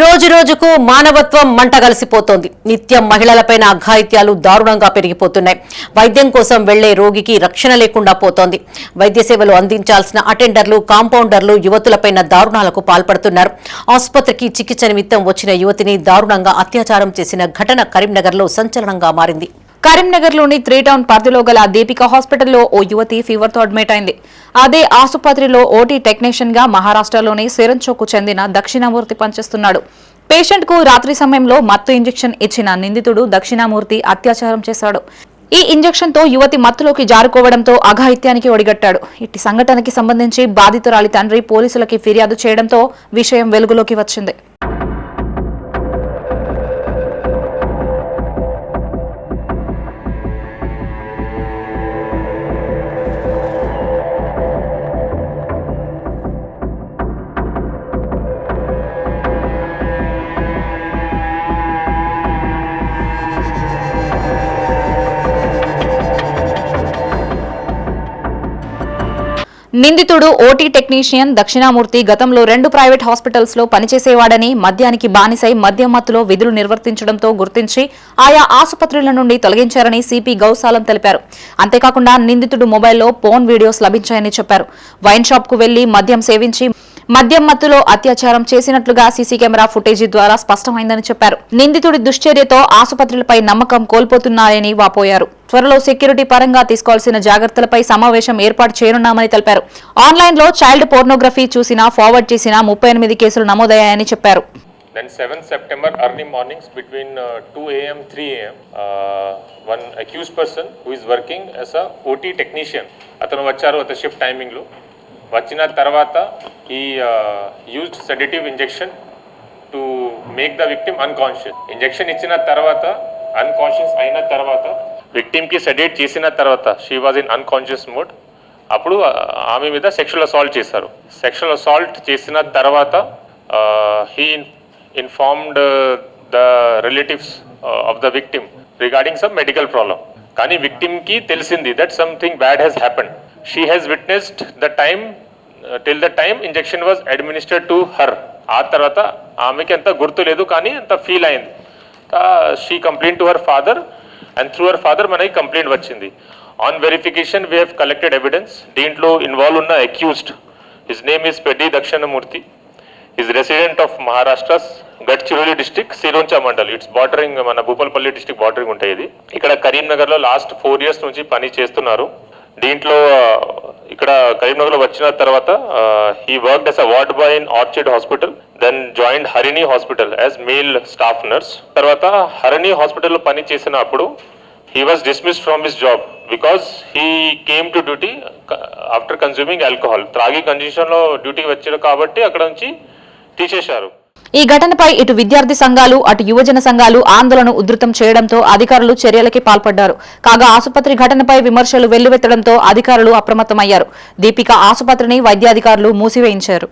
రోజు రోజుకు మానవత్వం మంట కలిసిపోతోంది. నిత్యం మహిళలపైన అఘాయిత్యాలు దారుణంగా పెరిగిపోతున్నాయి. వైద్యం కోసం వెళ్ళే రోగికి రక్షణ లేకుండా పోతోంది. వైద్య సేవలు అందించాల్సిన అటెండర్లు కాంపౌండర్లు యువతులపైన దారుణాలకు పాల్పడుతున్నారు. ఆసుపత్రికి చికిత్స నిమిత్తం వచ్చిన యువతిని దారుణంగా అత్యాచారం చేసిన ఘటన కరీంనగర్లో సంచలనంగా మారింది. కరీంనగర్లోని త్రీ టౌన్ పరిధిలో గల దీపిక హాస్పిటల్లో ఓ యువతి ఫీవర్తో అడ్మిట్ అయింది. అదే ఆసుపత్రిలో ఓటీ టెక్నీషియన్గా మహారాష్ట్రలోని సిరంచోకు చెందిన దక్షిణామూర్తి పనిచేస్తున్నాడు. పేషెంట్కు రాత్రి సమయంలో మత్తు ఇంజెక్షన్ ఇచ్చిన నిందితుడు దక్షిణామూర్తి అత్యాచారం చేశాడు. ఈ ఇంజెక్షన్తో యువతి మత్తులోకి జారుకోవడంతో అఘాయిత్యానికి ఒడిగట్టాడు. ఇట్టి సంఘటనకి సంబంధించి బాధితురాలి తండ్రి పోలీసులకి ఫిర్యాదు చేయడంతో విషయం వెలుగులోకి వచ్చింది. నిందితుడు ఓటీ టెక్నీషియన్ దక్షిణామూర్తి గతంలో రెండు ప్రైవేట్ హాస్పిటల్స్లో పనిచేసేవాడని మద్యానికి బానిసై మద్యం మత్తులో విధులు నిర్వర్తించడంతో గుర్తించి ఆయా ఆసుపత్రుల నుండి తొలగించారని సిపి గౌసాలం తెలిపారు. అంతేకాకుండా నిందితుడు మొబైల్లో పోన్ వీడియోస్ లభించాయని చెప్పారు. వైన్ షాప్కు వెళ్ళి మద్యం సేవించి మద్యం మత్తులో అత్యాచారం చేసినట్లుగా సీసీ కెమెరా ఫుటేజీ ద్వారా స్పష్టమైందని చెప్పారు నిందితుడి దుశ్చర్యతో ఆసుపత్రులపై నమ్మకం కోల్పోతున్నారని వాపోయారు త్వరలో సెక్యూరిటీ పరంగా తీసుకోవాల్సిన జాగ్రత్తలపై సమావేశం ఏర్పాటు చేయనున్నామని తెలిపారు ఆన్లైన్లో చైల్డ్ పోర్నోగ్రఫీ చూసినా ఫార్వర్డ్ చేసిన ముప్పై ఎనిమిది కేసులు నమోదయ్యాయని చెప్పారు Then 7th September early mornings between uh, 2 a.m. 3 a.m. Uh, one accused person who is working as a OT technician అతను వచ్చారు అతని షిఫ్ట్ టైమింగ్లో వచ్చిన తర్వాత ఈ used sedative injection to make the victim unconscious injection ఇచ్చిన తర్వాత అన్కాన్షియస్ అయిన తర్వాత విక్టిమ్కి సెడేట్ చేసిన తర్వాత she was in unconscious mode అప్పుడు ఆమె మీద సెక్షువల్ అసాల్ట్ చేశారు. సెక్షువల్ అసాల్ట్ చేసిన తర్వాత he informed the relatives of the victim regarding some medical problem కానీ విక్టిమ్కి తెలిసింది that something bad has happened she has witnessed the time till the time injection was administered to her ఆ తర్వాత ఆమెకి అంత గుర్తు లేదు కానీ అంత ఫీల్ అయింది. She complaint to her father and through her father మనకి కంప్లైంట్ వచ్చింది. On verification we have collected evidence దీంట్లో ఇన్వాల్వ్ ఉన్న accused his name is Peddi Dakshinamurthy is resident of Maharashtra's Gadchiroli district Sironcha mandal it's bordering మన Bhupalpally district bordering ఉంటాయి ఇది. ఇక్కడ కరీంనగర్లో last four years నుంచి పని చేస్తున్నారు. దీంట్లో ఇక్కడ కరీంనగర్లో వచ్చిన తర్వాత he work as a ward boy in Orchid hospital then joint Harini hospital as male staff nurse తర్వాత హరిణి హాస్పిటల్లో పని చేసినప్పుడు he was dismiss from his job because he came to duty after consuming alcohol త్రాగి కండిషన్లో డ్యూటీకి వచ్చారు కాబట్టి అక్కడ నుంచి తీసేశారు. ఈ ఘటనపై ఇటు విద్యార్థి సంఘాలు అటు యువజన సంఘాలు ఆందోళన ఉధృతం చేయడంతో అధికారులు చర్యలకి పాల్పడ్డారు. కాగా ఆసుపత్రి ఘటనపై విమర్శలు వెల్లువెత్తడంతో అధికారులు అప్రమత్తమయ్యారు. దీపిక ఆసుపత్రిని వైద్యాధికారులు మూసివేయించారు.